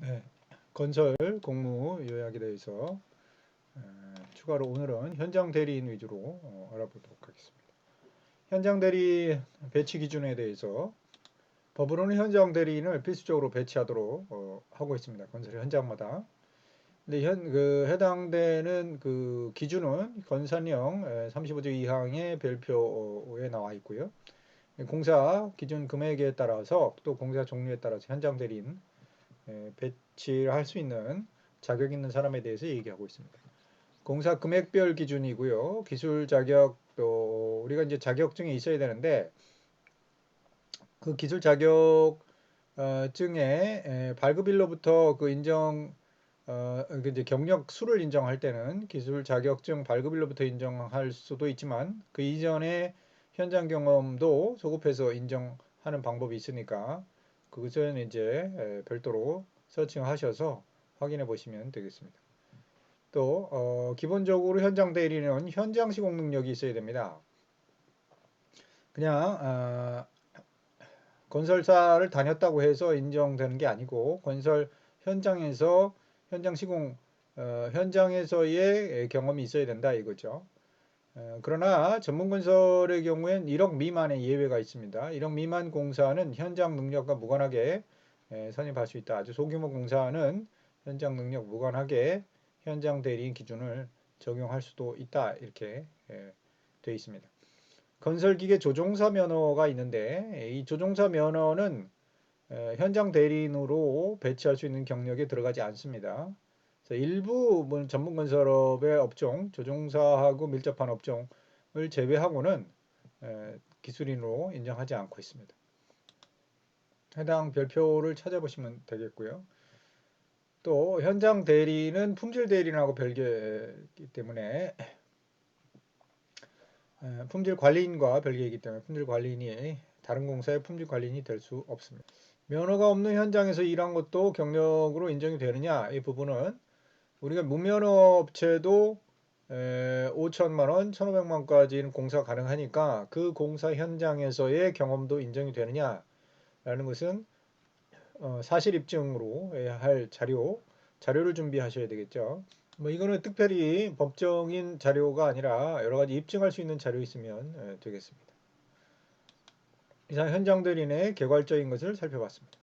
네, 건설 공무 요약에 대해서 에, 추가로 오늘은 현장 대리인 위주로 어, 알아보도록 하겠습니다. 현장 대리 배치 기준에 대해서 법으로는 현장 대리인을 필수적으로 배치하도록 어, 하고 있습니다. 건설 현장마다. 근데 현, 그 해당되는 그 기준은 건산령 에, 35조 2항의 별표에 나와 있고요. 공사 기준 금액에 따라서 또 공사 종류에 따라서 현장 대리인 에, 배치를 할 수 있는 자격 있는 사람에 대해서 얘기하고 있습니다. 공사 금액별 기준이고요. 기술 자격도 우리가 이제 자격증이 있어야 되는데 그 기술 자격증에 발급일로부터 그 인정 어, 그 이제 경력 수를 인정할 때는 기술 자격증 발급일로부터 인정할 수도 있지만 그 이전에 현장 경험도 소급해서 인정하는 방법이 있으니까 그것은 이제 에, 별도로 서칭하셔서 확인해 보시면 되겠습니다. 또 어, 기본적으로 현장 대리는 현장 시공 능력이 있어야 됩니다. 그냥 어, 건설사를 다녔다고 해서 인정되는 게 아니고 건설 현장에서 현장 시공 어, 현장에서의 경험이 있어야 된다 이거죠. 어, 그러나 전문 건설의 경우엔 1억 미만의 예외가 있습니다. 1억 미만 공사는 현장 능력과 무관하게 에, 선임할 수 있다. 아주 소규모 공사는 현장 능력 무관하게 현장 대리인 기준을 적용할 수도 있다. 이렇게 에, 되어 있습니다. 건설기계 조종사 면허가 있는데 이 조종사 면허는 에, 현장 대리인으로 배치할 수 있는 경력에 들어가지 않습니다. 일부 뭐 전문 건설업의 업종, 조종사하고 밀접한 업종을 제외하고는 에, 기술인으로 인정하지 않고 있습니다. 해당 별표를 찾아보시면 되겠고요. 또 현장 대리는 품질 대리인하고 별개이기 때문에 에, 품질 관리인과 별개이기 때문에 품질 관리인이 다른 공사의 품질 관리인이 될 수 없습니다. 면허가 없는 현장에서 일한 것도 경력으로 인정이 되느냐 이 부분은 우리가 무면허 업체도 5천만 원, 1,500만 원까지는 공사 가능하니까 그 공사 현장에서의 경험도 인정이 되느냐라는 것은 어, 사실 입증으로 할 자료 자료를 준비하셔야 되겠죠. 뭐 이거는 특별히 법정인 자료가 아니라 여러 가지 입증할 수 있는 자료 있으면 에, 되겠습니다. 이상 현장 대리인의 개괄적인 것을 살펴봤습니다.